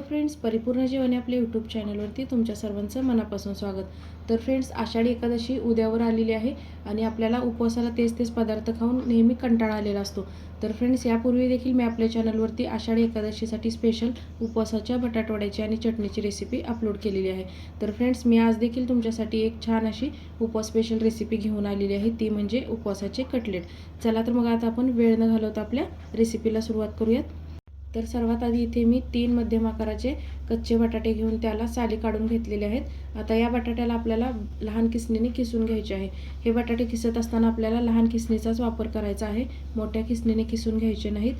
Hello friends परिपूर्ण जीवन आपल्या YouTube चॅनलवरती तुमच्या सर्वांचं मनापासून स्वागत. तर फ्रेंड्स आषाढी एकादशी उद्यावर आलेली आहे आणि आपल्याला उपवासाला तेच तेच पदार्थ खाऊन नेहमी कंटाळा आलेला असतो. तर फ्रेंड्स यापूर्वी देखील मी आपल्या चॅनलवरती आषाढी एकादशीसाठी स्पेशल उपवासाच्या बटाटवड्याची आणि चटणीची रेसिपी अपलोड केलेली आहे. तर फ्रेंड्स मी आज देखील तुमच्यासाठी एक छान अशी उपवास स्पेशल रेसिपी घेऊन आलेली आहे. ती म्हणजे उपवासाचे कटलेट. चला तर मग आता आपण वेळ न घालवता आपल्या रेसिपीला सुरुवात करूयात. तर सर्वात आधी इथे मी तीन मध्यम आकाराचे कच्चे बटाटे घेऊन त्याला साली काढून घेतलेले आहेत. आता या बटाट्याला आपल्याला लहान किसणीने किसून घ्यायचे आहे. हे बटाटे किसत असताना आपल्याला लहान किसणीचाच वापर करायचा आहे. मोठ्या किसणीने किसून घ्यायचे नाहीत.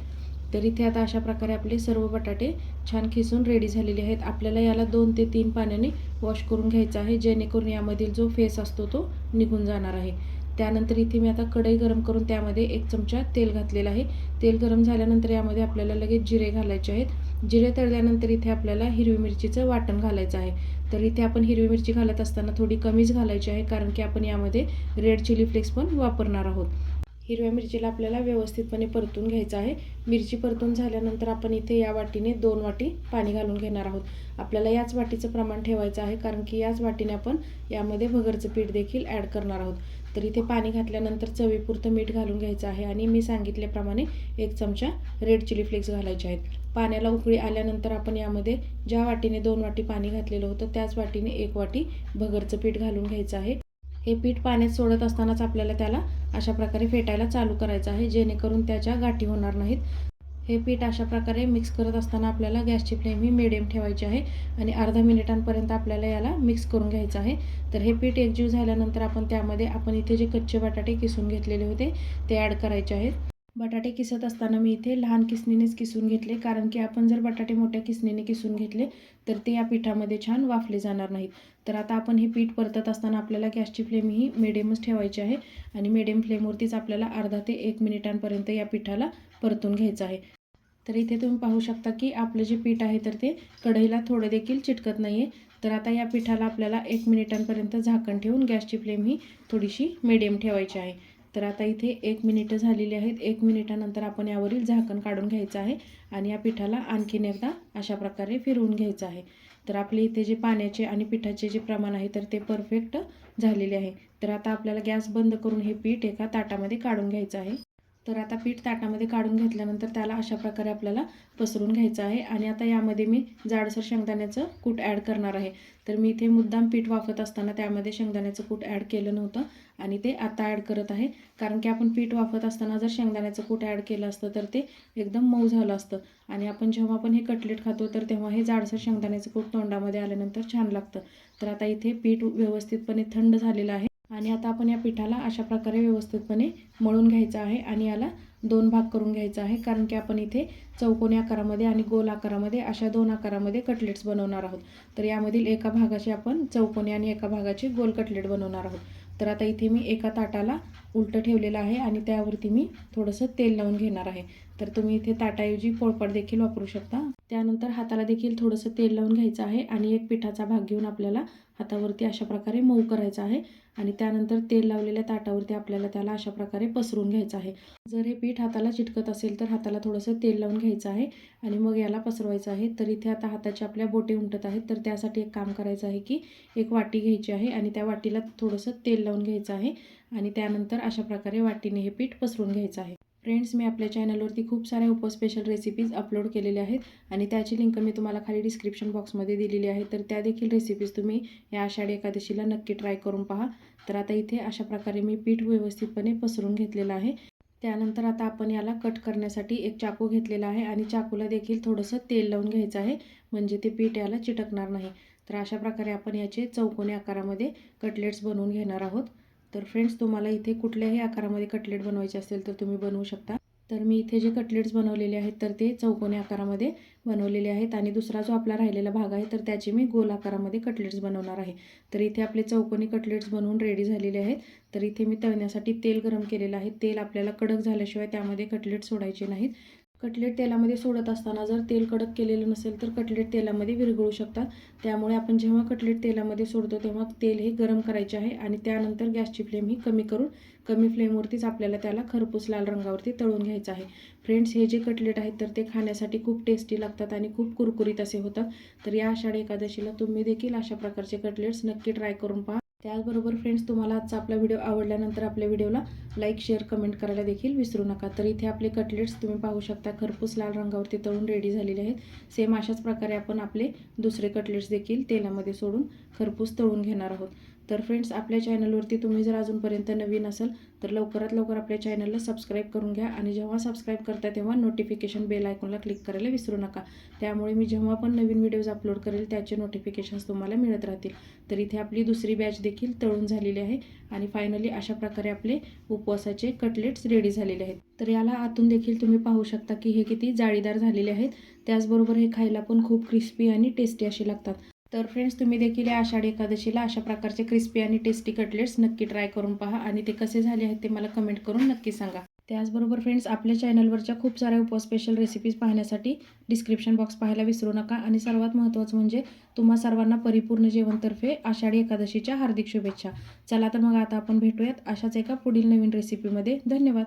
तर इथे आता अशा प्रकारे आपले सर्व बटाटे छान खिसून रेडी झालेले आहेत. आपल्याला याला दोन ते तीन पाण्याने वॉश करून घ्यायचा आहे जेणेकरून यामधील जो फेस असतो तो निघून जाणार आहे. त्यानंतर इथे मी आता कढई गरम करून त्यामध्ये एक चमचा तेल घातलेलं आहे. तेल गरम झाल्यानंतर यामध्ये आपल्याला लगेच जिरे घालायचे आहेत. जिरे तळल्यानंतर इथे आपल्याला हिरवी मिरचीचं वाटण घालायचं आहे. तर इथे आपण हिरवी मिरची घालत असताना थोडी कमीच घालायची आहे कारण की आपण यामध्ये रेड चिली फ्लेक्स पण वापरणार आहोत. हिरव्या मिरचीला आपल्याला व्यवस्थितपणे परतून घ्यायचं आहे. मिरची परतून झाल्यानंतर आपण इथे या वाटीने दोन वाटी पाणी घालून घेणार आहोत. आपल्याला याच वाटीचं प्रमाण ठेवायचं आहे कारण की याच वाटीने आपण यामध्ये भगरचं पीठ देखील ॲड करणार आहोत. तर इथे पाणी घातल्यानंतर चवीपुरतं मीठ घालून घ्यायचं आहे. आणि मी सांगितल्याप्रमाणे एक चमचा रेड चिली फ्लेक्स घालायचे आहेत. पाण्याला उकळी आल्यानंतर आपण यामध्ये ज्या वाटीने दोन वाटी पाणी घातलेलं होतं त्याच वाटीने एक वाटी भगरचं पीठ घालून घ्यायचं आहे. हे पीठ पाण्यात सोडत असतानाच आपल्याला त्याला अशा प्रकारे फेटायला चालू करायचं आहे जेणेकरून त्याच्या गाठी होणार नाहीत. हे पीठ अशा प्रकारे मिक्स करत असताना आपल्याला गॅसची फ्लेम ही मिडियम ठेवायची आहे आणि अर्धा मिनिटांपर्यंत आपल्याला याला मिक्स करून घ्यायचं आहे. तर हे पीठ एकजीव झाल्यानंतर आपण त्यामध्ये आपण इथे जे कच्चे बटाटे किसून घेतलेले होते ते ॲड करायचे आहेत. बटाटे किसत असताना मी इथे लहान किसणीनेच किसून घेतले कारण की आपण जर बटाटे मोठ्या किसणीने किसून घेतले तर ते या पिठामध्ये छान वाफले जाणार नाहीत. तर आता आपण हे पीठ परतत असताना आपल्याला गॅसची फ्लेम ही मिडियमच ठेवायची आहे आणि मिडियम फ्लेमवरतीच आपल्याला अर्धा ते एक मिनिटांपर्यंत या पिठाला परतून घ्यायचं आहे. तर इथे तुम्ही पाहू शकता की आपलं जे पीठ आहे तर ते कढईला थोडं देखील चिटकत नाही आहे तर आता या पिठाला आपल्याला एक मिनिटांपर्यंत झाकण ठेवून गॅसची फ्लेम ही थोडीशी मिडियम ठेवायची आहे. तर आता इथे एक मिनिटं झालेली आहेत. एक मिनिटानंतर आपण यावरील झाकण काढून घ्यायचं आहे आणि या पिठाला आणखीन एकदा अशा प्रकारे फिरवून घ्यायचं आहे. तर आपले इथे जे पाण्याचे आणि पिठाचे जे प्रमाण आहे तर ते परफेक्ट झालेले आहे. तर आता आपल्याला गॅस बंद करून हे पीठ एका ताटामध्ये काढून घ्यायचं आहे. तर आता पीठ ताटामध्ये काढून घेतल्यानंतर त्याला अशा प्रकारे आपल्याला पसरून घ्यायचं आहे. आणि आता यामध्ये मी जाडसर शेंगदाण्याचं कूट ॲड करणार आहे. तर मी इथे मुद्दाम पीठ वाफत असताना त्यामध्ये शेंगदाण्याचं कूट ॲड केलं नव्हतं आणि ते आता ॲड करत आहे. कारण की आपण पीठ वाफत असताना जर शेंगदाण्याचं कूट ॲड केलं असतं तर ते एकदम मऊ झालं असतं. आणि आपण जेव्हा आपण हे कटलेट खातो तर तेव्हा हे जाडसर शेंगदाण्याचं कूट तोंडामध्ये आल्यानंतर छान लागतं. तर आता इथे पीठ व्यवस्थितपणे थंड झालेलं आहे. आणि आता आपण या पिठाला अशा प्रकारे व्यवस्थितपणे मळून घ्यायचं आहे आणि याला दोन भाग करून घ्यायचा आहे कारण की आपण इथे चौकोनी आकारामध्ये आणि गोल आकारामध्ये अशा दोन आकारामध्ये कटलेट्स बनवणार आहोत. तर यामधील एका भागाचे आपण चौकोनी आणि एका भागाचे गोल कटलेट बनवणार आहोत. तर आता इथे मी एका ताटाला उलटं ठेवलेलं आहे आणि त्यावरती मी थोडंसं तेल लावून घेणार आहे. तर तुम्ही इथे ताटाऐवजी पोळपाट देखील वापरू शकता. त्यानंतर हाताला देखील थोडंसं तेल लावून घ्यायचं आहे आणि एक पिठाचा भाग घेऊन आपल्याला हातावरती अशा प्रकारे मऊ करायचा आहे आणि त्यानंतर तेल लावलेल्या ताटावरती आपल्याला त्याला अशा प्रकारे पसरून घ्यायचं आहे. जर हे पीठ हाताला चिटकत असेल तर हाताला थोडंसं तेल लावून घ्यायचं आहे आणि मग याला पसरवायचं आहे. तर इथे आता हाताची आपल्या बोटे उमटत आहेत. तर त्यासाठी एक काम करायचं आहे की एक वाटी घ्यायची आहे आणि त्या वाटीला थोडंसं तेल लावून घ्यायचं आहे आणि त्यानंतर अशा प्रकारे वाटीने हे पीठ पसरून घ्यायचं आहे. फ्रेंड्स मी आपल्या चॅनलवरती खूप साऱ्या उप स्पेशल रेसिपीज अपलोड केलेल्या आहेत आणि त्याची लिंक मी तुम्हाला खाली डिस्क्रिप्शन बॉक्समध्ये दिलेली आहे. तर त्या देखील रेसिपीज तुम्ही या आषाढी एकादशीला नक्की ट्राय करून पहा. तर आता इथे अशा प्रकारे मी पीठ व्यवस्थितपणे पसरून घेतलेलं आहे. त्यानंतर आता आपण याला कट करण्यासाठी एक चाकू घेतलेला आहे आणि चाकूला देखील थोडंसं तेल लावून घ्यायचं आहे म्हणजे ते पीठ याला चिटकणार नाही. तर अशा प्रकारे आपण याचे चौकोनी आकारामध्ये कटलेट्स बनवून घेणार आहोत. तर फ्रेंड्स तुम्हाला इथे कुठल्याही आकारामध्ये कटलेट बनवायचे असेल तर तुम्ही बनवू शकता. तर मी इथे जे कटलेट्स बनवलेले आहेत तर ते चौकोनी आकारामध्ये बनवलेले आहेत. आणि दुसरा जो आपला राहिलेला भाग आहे तर त्याचे मी गोल आकारामध्ये कटलेट्स बनवणार आहे. तर इथे आपले चौकोनी कटलेट्स बनवून रेडी झालेले आहेत. तर इथे मी तळण्यासाठी तेल गरम केलेलं आहे. तेल आपल्याला कडक झाल्याशिवाय त्यामध्ये कटलेट सोडायचे नाहीत. कटलेट तेलामध्ये सोडत असताना जर तेल कडक केलेलं नसेल तर कटलेट तेलामध्ये विरघळू शकतात. त्यामुळे आपण जेव्हा कटलेट तेलामध्ये सोडतो तेव्हा तेल हे गरम करायचे आहे आणि त्यानंतर गॅसची फ्लेम ही कमी करून कमी फ्लेमवरतीच आपल्याला त्याला खरपूस लाल रंगावरती तळून घ्यायचं आहे. फ्रेंड्स हे जे कटलेट आहेत तर ते खाण्यासाठी खूप टेस्टी लागतात आणि खूप कुरकुरीत असे होतात. तर या आषाढी एकादशीला तुम्ही देखील अशा प्रकारचे कटलेट्स नक्की ट्राय करून पहा. त्याचबरोबर फ्रेंड्स तुम्हाला आजचा आपला व्हिडिओ आवडल्यानंतर आपल्या व्हिडिओला लाईक शेअर कमेंट करायला देखील विसरू नका. तर इथे आपले कटलेट्स तुम्ही पाहू शकता. खरपूस लाल रंगावरती तळून रेडी झालेले आहेत. सेम अशाच प्रकारे आपण आपले दुसरे कटलेट्स देखील तेलामध्ये सोडून खरपूस तळून घेणार आहोत. तर फ्रेंड्स आपल्या चॅनलवरती तुम्ही जर अजूनपर्यंत नवीन असाल तर लवकरात लवकर आपल्या चॅनलला सबस्क्राईब करून घ्या आणि जेव्हा सबस्क्राईब करता तेव्हा नोटिफिकेशन बेल आयकॉनला क्लिक करायला विसरू नका. त्यामुळे मी जेव्हा पण नवीन व्हिडिओज अपलोड करेल त्याचे नोटिफिकेशन्स तुम्हाला मिळत राहतील. तर इथे आपली दुसरी बॅच देखील तळून झालेली आहे आणि फायनली अशा प्रकारे आपले उपवासाचे कटलेट्स रेडी झालेले आहेत. तर याला आतून देखील तुम्ही पाहू शकता की हे किती जाळीदार झालेले आहेत. त्याचबरोबर हे खायला पण खूप क्रिस्पी आणि टेस्टी असे लागतात. तर फ्रेंड्स तुम्ही देखील या आषाढी एकादशीला अशा प्रकारचे क्रिस्पी आणि टेस्टी कटलेट्स नक्की ट्राय करून पहा आणि ते कसे झाले आहेत ते मला कमेंट करून नक्की सांगा. त्याचबरोबर फ्रेंड्स आपल्या चॅनलवरच्या खूप साऱ्या उपवास स्पेशल रेसिपीज पाहण्यासाठी डिस्क्रिप्शन बॉक्स पाहायला विसरू नका आणि सर्वात महत्त्वाचं म्हणजे तुम्हा सर्वांना परिपूर्ण जेवणतर्फे आषाढी एकादशीच्या हार्दिक शुभेच्छा. चला तर मग आता आपण भेटूयात अशाच एका पुढील नवीन रेसिपीमध्ये धन्यवाद!